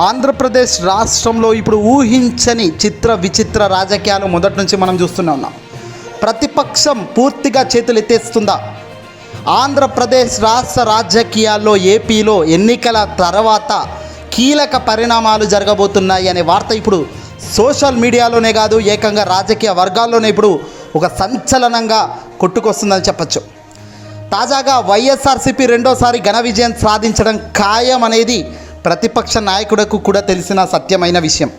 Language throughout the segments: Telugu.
ఆంధ్రప్రదేశ్ రాష్ట్రంలో ఇప్పుడు ఊహించని చిత్ర విచిత్ర రాజకీయాలు మొదటి నుంచి మనం చూస్తూనే ఉన్నాం. ప్రతిపక్షం పూర్తిగా చేతులు ఎత్తేస్తుందా? ఆంధ్రప్రదేశ్ రాష్ట్ర రాజకీయాల్లో ఏపీలో ఎన్నికల తర్వాత కీలక పరిణామాలు జరగబోతున్నాయి అనే వార్త ఇప్పుడు సోషల్ మీడియాలోనే కాదు ఏకంగా రాజకీయ వర్గాల్లోనే ఇప్పుడు ఒక సంచలనంగా కొట్టుకొస్తుందని చెప్పచ్చు. తాజాగా వైఎస్ఆర్సీపీ రెండోసారి ఘన విజయం సాధించడం ఖాయం అనేది ప్రతిపక్ష నాయకుడకు కూడా తెలిసిన సత్యమైన విషయం.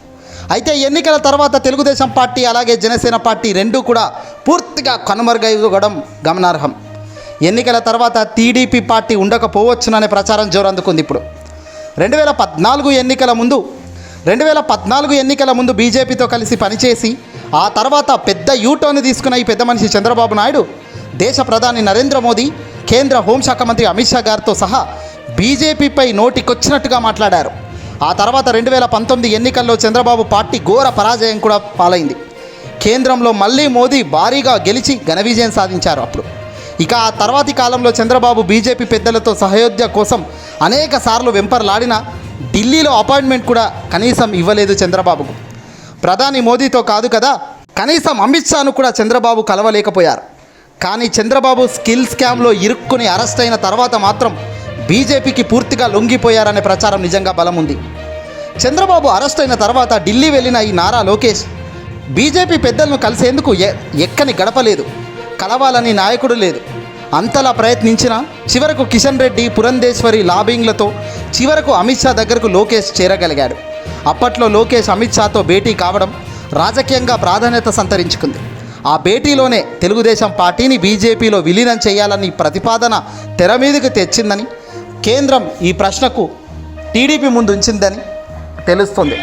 అయితే ఎన్నికల తర్వాత తెలుగుదేశం పార్టీ అలాగే జనసేన పార్టీ రెండూ కూడా పూర్తిగా కనుమరుగైపోవడం గమనార్హం. ఎన్నికల తర్వాత టీడీపీ పార్టీ ఉండకపోవచ్చుననే ప్రచారం జోరందుకుంది ఇప్పుడు. రెండు వేల పద్నాలుగు ఎన్నికల ముందు రెండు వేల పద్నాలుగు ఎన్నికల ముందు బీజేపీతో కలిసి పనిచేసి ఆ తర్వాత పెద్ద యూటర్న్ తీసుకున్న ఈ పెద్ద మనిషి చంద్రబాబు నాయుడు దేశ ప్రధాని నరేంద్ర మోదీ కేంద్ర హోంశాఖ మంత్రి అమిత్ షా గారితో సహా బీజేపీపై నోటికొచ్చినట్టుగా మాట్లాడారు. ఆ తర్వాత రెండు వేల పంతొమ్మిది ఎన్నికల్లో చంద్రబాబు పార్టీ ఘోర పరాజయం కూడా పాలైంది. కేంద్రంలో మళ్ళీ మోదీ భారీగా గెలిచి ఘన విజయం సాధించారు అప్పుడు. ఇక ఆ తర్వాతి కాలంలో చంద్రబాబు బీజేపీ పెద్దలతో సహయోధ్య కోసం అనేక సార్లు వెంపర్లాడినా ఢిల్లీలో అపాయింట్మెంట్ కూడా కనీసం ఇవ్వలేదు చంద్రబాబుకు. ప్రధాని మోదీతో కాదు కదా కనీసం అమిత్ షాను కూడా చంద్రబాబు కలవలేకపోయారు. కానీ చంద్రబాబు స్కిల్ స్కామ్లో ఇరుక్కుని అరెస్ట్ అయిన తర్వాత మాత్రం బీజేపీకి పూర్తిగా లొంగిపోయారనే ప్రచారం నిజంగా బలం ఉంది చంద్రబాబు అరెస్ట్ అయిన తర్వాత ఢిల్లీ వెళ్ళిన ఈ నారా లోకేష్ బీజేపీ పెద్దలను కలిసేందుకు ఎ- ఎక్కని గడపలేదు. కలవాలని నాయకుడు లేదు. అంతలా ప్రయత్నించినా చివరకు కిషన్ రెడ్డి పురంధేశ్వరి లాబింగ్లతో చివరకు అమిత్ షా దగ్గరకు లోకేష్ చేరగలిగాడు. అప్పట్లో లోకేష్ అమిత్ షాతో భేటీ కావడం రాజకీయంగా ప్రాధాన్యత సంతరించుకుంది. ఆ భేటీలోనే తెలుగుదేశం పార్టీని బీజేపీలో విలీనం చేయాలని ప్రతిపాదన తెర మీదకు తెచ్చిందని కేంద్రం ఈ ప్రశ్నకు టీడీపీ ముందు ఉంచిందని తెలుస్తుంది.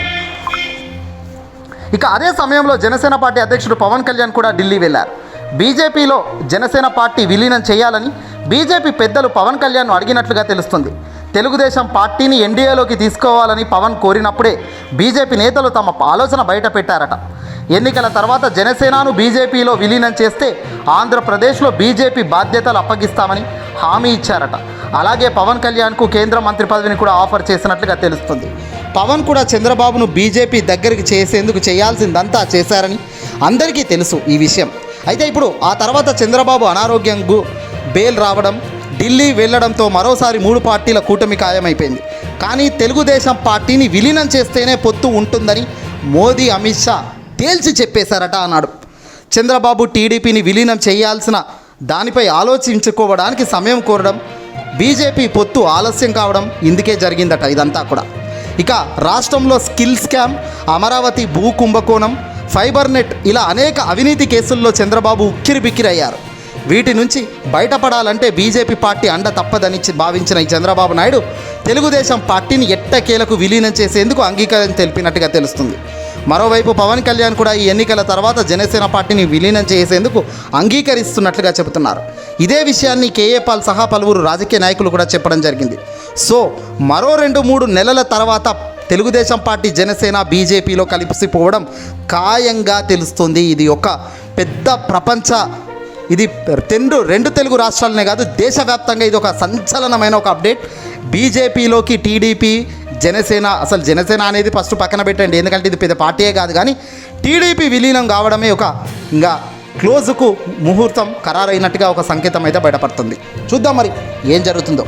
ఇక అదే సమయంలో జనసేన పార్టీ అధ్యక్షుడు పవన్ కళ్యాణ్ కూడా ఢిల్లీ వెళ్ళారు. బీజేపీలో జనసేన పార్టీ విలీనం చేయాలని బీజేపీ పెద్దలు పవన్ కళ్యాణ్ను అడిగినట్లుగా తెలుస్తుంది. తెలుగుదేశం పార్టీని ఎన్డీఏలోకి తీసుకోవాలని పవన్ కోరినప్పుడే బీజేపీ నేతలు తమ ఆలోచన బయట పెట్టారట ఎన్నికల తర్వాత జనసేనను బీజేపీలో విలీనం చేస్తే ఆంధ్రప్రదేశ్లో బీజేపీ బాధ్యతలు అప్పగిస్తామని హామీ ఇచ్చారట. అలాగే పవన్ కళ్యాణ్కు కేంద్ర మంత్రి పదవిని కూడా ఆఫర్ చేసినట్లుగా తెలుస్తుంది. పవన్ కూడా చంద్రబాబును బీజేపీ దగ్గరికి చేసేందుకు చేయాల్సిందంతా చేశారని అందరికీ తెలుసు ఈ విషయం. అయితే ఇప్పుడు ఆ తర్వాత చంద్రబాబు అనారోగ్యంకు బెయిల్ రావడం ఢిల్లీ వెళ్ళడంతో మరోసారి మూడు పార్టీల కూటమి ఖాయమైపోయింది. కానీ తెలుగుదేశం పార్టీని విలీనం చేస్తేనే పొత్తు ఉంటుందని మోదీ అమిత్ షా తేల్చి చెప్పేశారట అన్నాడు. చంద్రబాబు టీడీపీని విలీనం చేయాల్సిన దానిపై ఆలోచించుకోవడానికి సమయం కోరడం బీజేపీ పొత్తు ఆలస్యం కావడం ఇందుకే జరిగిందట ఇదంతా కూడా. ఇక రాష్ట్రంలో స్కిల్ స్కామ్ అమరావతి భూ కుంభకోణం ఫైబర్ నెట్ ఇలా అనేక అవినీతి కేసుల్లో చంద్రబాబు ఉక్కిరి బిక్కిరయ్యారు వీటి నుంచి బయటపడాలంటే బీజేపీ పార్టీ అండ తప్పదని భావించిన ఈ చంద్రబాబు నాయుడు తెలుగుదేశం పార్టీని ఎట్టకేలకు విలీనం చేసేందుకు అంగీకారం తెలిపినట్టుగా తెలుస్తుంది. మరోవైపు పవన్ కళ్యాణ్ కూడా ఈ ఎన్నికల తర్వాత జనసేన పార్టీని విలీనం చేసేందుకు అంగీకరిస్తున్నట్లుగా చెబుతున్నారు. ఇదే విషయాన్ని కేఏ పాల్ సహా పలువురు రాజకీయ నాయకులు కూడా చెప్పడం జరిగింది. సో మరో రెండు మూడు నెలల తర్వాత తెలుగుదేశం పార్టీ జనసేన బీజేపీలో కలిసిపోవడం ఖాయంగా తెలుస్తుంది. ఇది ఒక పెద్ద ప్రపంచ ఇది రెండు రెండు తెలుగు రాష్ట్రాలనే కాదు దేశవ్యాప్తంగా ఇది ఒక సంచలనమైన ఒక అప్డేట్. బీజేపీలోకి టీడీపీ జనసేన అసలు జనసేన అనేది ఫస్ట్ పక్కన పెట్టండి. ఎందుకంటే ఇది పెద్ద పార్టీయే కాదు కానీ టీడీపీ విలీనం కావడమే ఒక ఇంకా క్లోజ్కు ముహూర్తం ఖరారైనట్టుగా ఒక సంకేతం అయితే బయటపడుతుంది. చూద్దాం మరి ఏం జరుగుతుందో.